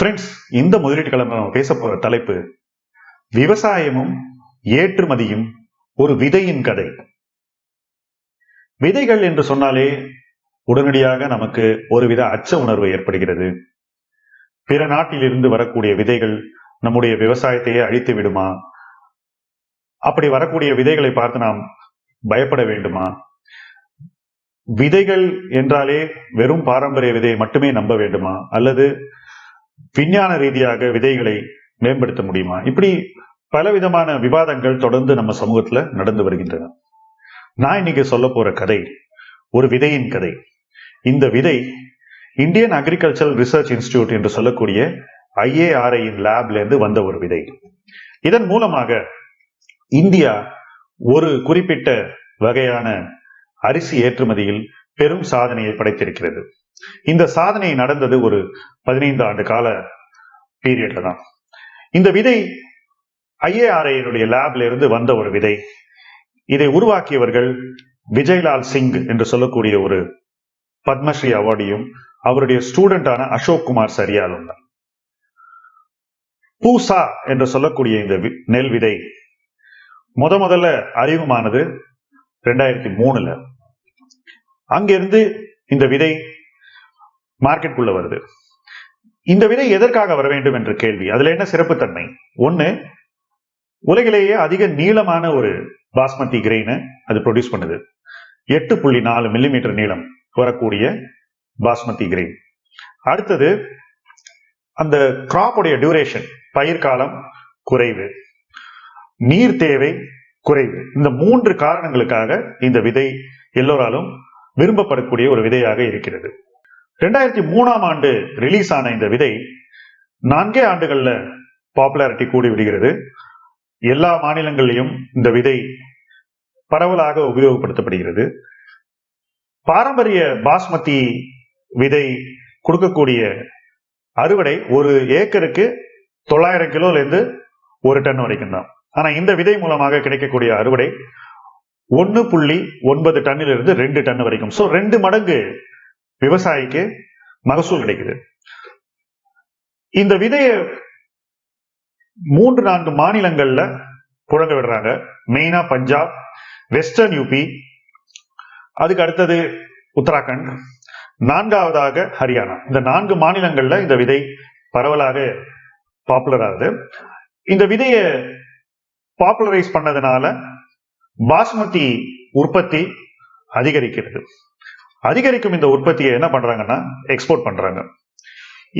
Friends இந்த முதலீட்டு கிழமை நம்ம பேச போற தலைப்பு விவசாயமும் ஏற்றுமதியும் ஒரு விதையின் கதை. விதைகள் என்று சொன்னாலே உடனடியாக நமக்கு ஒருவித அச்ச உணர்வு ஏற்படுகிறது. பிற நாட்டிலிருந்து வரக்கூடிய விதைகள் நம்முடைய விவசாயத்தையே அழித்து விடுமா? அப்படி வரக்கூடிய விதைகளை பார்த்து நாம் பயப்பட வேண்டுமா? விதைகள் என்றாலே வெறும் பாரம்பரிய விதையை மட்டுமே நம்ப வேண்டுமா? அல்லது விஞ்ஞான ரீதியாக விதைகளை மேம்படுத்த முடியுமா? இப்படி பலவிதமான விவாதங்கள் தொடர்ந்து நம்ம சமூகத்துல நடந்து வருகின்றன. நான் இன்னைக்கு சொல்ல போற கதை ஒரு விதையின் கதை. இந்த விதை இந்தியன் அக்ரிகல்ச்சரல் ரிசர்ச் இன்ஸ்டியூட் என்று சொல்லக்கூடிய ஐஏஆர்ஐயின் லேப்ல இருந்து வந்த ஒரு விதை. இதன் மூலமாக இந்தியா ஒரு குறிப்பிட்ட வகையான அரிசி ஏற்றுமதியில் பெரும் சாதனையை படைத்திருக்கிறது. இந்த சாதனை நடந்தது ஒரு பதினைந்து ஆண்டு கால பீரியட்ல தான். இந்த விதை ஐஏஆர்ஐனுடைய லேப்ல இருந்து வந்த ஒரு விதை. இதை உருவாக்கியவர்கள் விஜய்லால் சிங் என்று சொல்லக்கூடிய ஒரு பத்மஸ்ரீ அவார்டையும் அவருடைய ஸ்டூடெண்டான அசோக் குமார் சரியாலும் பூசா என்று சொல்லக்கூடிய இந்த நெல் விதை முத முதல்ல அறிமுகமானது ரெண்டாயிரத்தி மூணுல. அங்கிருந்து இந்த விதை மார்க்கெட்டுக்குள்ள வருது. இந்த விதை எதற்காக வர வேண்டும் என்ற கேள்வி. அதுல என்ன சிறப்புத்தன்மை? ஒண்ணு உலகிலேயே அதிக நீளமான ஒரு பாஸ்மதி கிரெயினை அது ப்ரொடியூஸ் பண்ணுது. எட்டு புள்ளி நாலு மில்லிமீட்டர் நீளம் வரக்கூடிய பாஸ்மதி கிரெயின். அடுத்தது அந்த கிராப்புடைய டியூரேஷன் பயிர் காலம் குறைவு. நீர் தேவை குறைவு. இந்த மூன்று காரணங்களுக்காக இந்த விதை எல்லோராலும் விரும்பப்படக்கூடிய ஒரு விதையாக இருக்கிறது. ரெண்டாயிரத்தி மூணாம் ஆண்டு ரிலீஸ் ஆன இந்த விதை நான்கே ஆண்டுகள்ல பாப்புலாரிட்டி கூடி விடுகிறது. எல்லா மாநிலங்களிலும் இந்த விதை பரவலாக உபயோகப்படுத்தப்படுகிறது. பாரம்பரிய பாஸ்மதி விதை கொடுக்கக்கூடிய அறுவடை ஒரு ஏக்கருக்கு தொள்ளாயிரம் கிலோலேருந்து ஒரு டன் வரைக்கும் தான். ஆனால் இந்த விதை மூலமாக கிடைக்கக்கூடிய அறுவடை ஒன்று புள்ளி ஒன்பது டன்னிலிருந்து ரெண்டு டன் வரைக்கும். ஸோ ரெண்டு மடங்கு விவசாயிக்கு மகசூல் கிடைக்குது. இந்த விதையை மூன்று நான்கு மாநிலங்கள்ல புழங்க விடுறாங்க. மெயினா பஞ்சாப் வெஸ்டர்ன் யூபி அதுக்கு அடுத்தது உத்தராகண்ட். நான்காவதாக ஹரியானா. இந்த நான்கு மாநிலங்கள்ல இந்த விதை பரவலாக பாப்புலர் ஆகுது. இந்த விதையை பாப்புலரைஸ் பண்ணதுனால பாஸ்மதி உற்பத்தி அதிகரிக்கிறது. அதிகரிக்கும் இந்த உற்பத்தியை என்ன பண்றாங்கன்னா எக்ஸ்போர்ட் பண்றாங்க.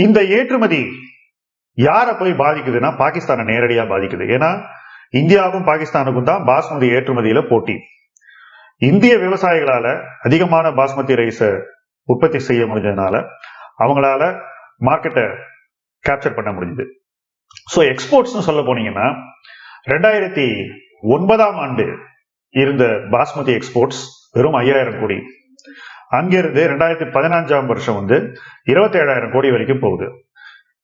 இந்த ஏற்றுமதி யாரை போய் பாதிக்குதுன்னா பாகிஸ்தானை நேரடியா பாதிக்குது. ஏன்னா இந்தியாவுக்கும் பாகிஸ்தானுக்கும் தான் பாஸ்மதி ஏற்றுமதியில போட்டி. இந்திய விவசாயிகளால அதிகமான பாஸ்மதி ரைஸை உற்பத்தி செய்ய முடிஞ்சதுனால அவங்களால மார்க்கெட்டை கேப்சர் பண்ண முடிஞ்சுது. ஸோ எக்ஸ்போர்ட்ஸ்னு சொல்ல போனீங்கன்னா ரெண்டாயிரத்தி ஒன்பதாம் ஆண்டு இருந்த பாஸ்மதி எக்ஸ்போர்ட்ஸ் வெறும் ஐயாயிரம் கோடி. அங்கிருந்து ரெண்டாயிரத்தி பதினஞ்சாம் வருஷம் வந்து இருபத்தி ஏழாயிரம் கோடி வரைக்கும் போகுது.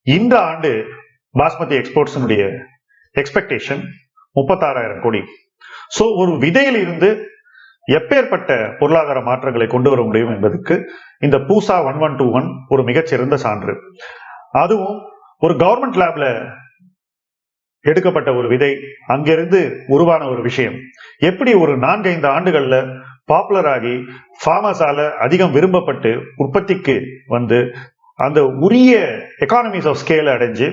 இந்த ஆண்டு பாஸ்மதி எக்ஸ்போர்ட்ஸினுடைய எக்ஸ்பெக்டேஷன் முப்பத்தாறாயிரம் கோடி. சோ ஒரு விதையில் இருந்து எப்பேற்பட்ட பொருளாதார மாற்றங்களை கொண்டு வர முடியும் என்பதற்கு இந்த Pusa one one two one ஒரு மிகச்சிறந்த சான்று. அதுவும் ஒரு கவர்மெண்ட் லேப்ல எடுக்கப்பட்ட ஒரு விதை அங்கிருந்து உருவான ஒரு விஷயம். எப்படி ஒரு நான்கைந்து ஆண்டுகள்ல பாப்புலர் ஆகி ஃபார்மர்ஸால அதிகம் விரும்பப்பட்டு உற்பத்திக்கு வந்து அந்த உரிய எக்கானமிஸ் ஆஃப் ஸ்கேல் அடைஞ்சு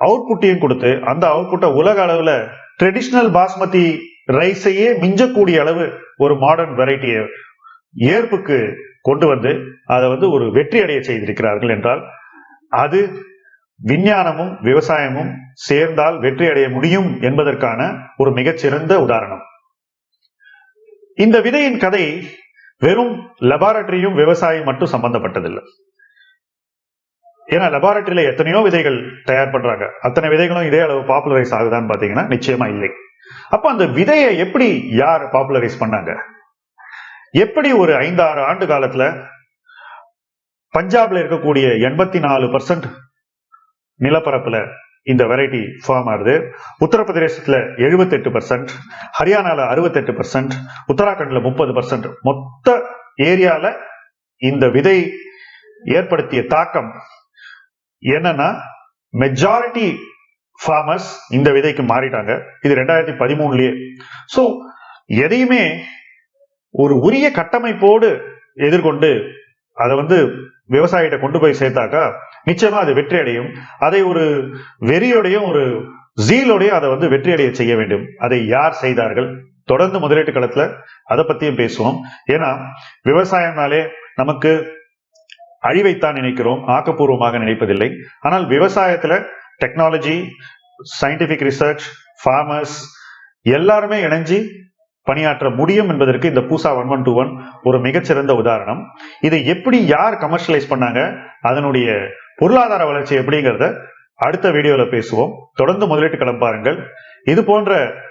அவுட்புட்டையும் கொடுத்து அந்த அவுட்புட்டை உலக அளவில் ட்ரெடிஷ்னல் பாஸ்மதி ரைஸையே மிஞ்சக்கூடிய அளவு ஒரு மாடர்ன் வெரைட்டியை ஏற்புக்கு கொண்டு வந்து அதை வந்து ஒரு வெற்றி அடைய செய்திருக்கிறார்கள் என்றால் அது விஞ்ஞானமும் விவசாயமும் சேர்ந்தால் வெற்றி அடைய முடியும் என்பதற்கான ஒரு மிகச்சிறந்த உதாரணம். இந்த விதையின் கதை வெறும் லெபார்டரியும் விவசாயம் மட்டும் சம்பந்தப்பட்டதில்லை. ஏன்னா லெபார்டரியில எத்தனையோ விதைகள் தயார் பண்றாங்க. அத்தனை விதைகளும் இதே அளவு பாப்புலரைஸ் ஆகுதான்னு பாத்தீங்கன்னா நிச்சயமா இல்லை. அப்ப அந்த விதையை எப்படி யார் பாப்புலரைஸ் பண்ணாங்க? எப்படி ஒரு ஐந்தாறு ஆண்டு காலத்துல பஞ்சாப்ல இருக்கக்கூடிய எண்பத்தி நாலு பர்சன்ட் நிலப்பரப்புல இந்த வெரைட்டி ஃபார்ம் ஆகுது உத்தரப்பிரதேசத்தில் எழுபத்தெட்டு பர்சன்ட் ஹரியானால அறுபத்தெட்டு பர்சன்ட் உத்தராகண்ட்ல முப்பது பர்சன்ட் மொத்த ஏரியால இந்த விதை ஏற்படுத்திய தாக்கம் என்னன்னா மெஜாரிட்டி ஃபார்மர்ஸ் இந்த விதைக்கு மாறிட்டாங்க. இது ரெண்டாயிரத்தி பதிமூணுலயே. ஸோ எதையுமே ஒரு உரிய கட்டமைப்போடு எதிர்கொண்டு அதை வந்து விவசாயிகிட்ட கொண்டு போய் சேர்த்தாக்கா நிச்சயமா அது வெற்றி அடையும் அதை ஒரு வெறியோடையும் ஒரு ஜீலோடையும் அதை வந்து வெற்றி அடைய செய்ய வேண்டும். அதை யார் செய்தார்கள்? தொடர்ந்து முதலீட்டு களத்துல அதை பத்தியும் பேசுவோம். ஏன்னா விவசாயம்னாலே நமக்கு அழிவைத்தான் நினைக்கிறோம். ஆக்கப்பூர்வமாக நினைப்பதில்லை. ஆனால் விவசாயத்துல டெக்னாலஜி சயின்டிபிக் ரிசர்ச் ஃபார்மர்ஸ் எல்லாருமே இணைஞ்சு பணியாற்ற முடியும் என்பதற்கு இந்த Pusa one one two one ஒரு மிகச்சிறந்த உதாரணம். இதை எப்படி யார் கமர்ஷியலைஸ் பண்ணாங்க? அதனுடைய பொருளாதார வளர்ச்சி எப்படிங்கிறத அடுத்த வீடியோல பேசுவோம். தொடர்ந்து முதலீட்டு களம் பாருங்கள். இது போன்ற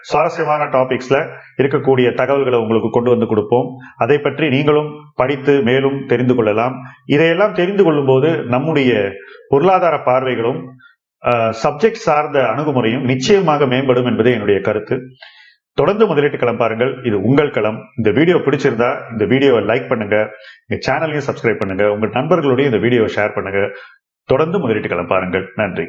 சுவாரஸ்யமான டாபிக்ஸ்ல இருக்கக்கூடிய தகவல்களை உங்களுக்கு கொண்டு வந்து கொடுப்போம். அதை பற்றி நீங்களும் படித்து மேலும் தெரிந்து கொள்ளலாம். இதையெல்லாம் தெரிந்து கொள்ளும் போது நம்முடைய பொருளாதார பார்வைகளும் சப்ஜெக்ட் சார்ந்த அணுகுமுறையும் நிச்சயமாக மேம்படும் என்பதே என்னுடைய கருத்து. தொடர்ந்து முதலீட்டு களம் பாருங்கள். இது உங்கள் களம். இந்த வீடியோ பிடிச்சிருந்தா இந்த வீடியோவை லைக் பண்ணுங்க. எங்க சேனலையும் சப்ஸ்கிரைப் பண்ணுங்க. உங்க நண்பர்களுடைய இந்த வீடியோவை ஷேர் பண்ணுங்க. தொடர்ந்து முதலீட்டு களம் பாருங்கள். நன்றி.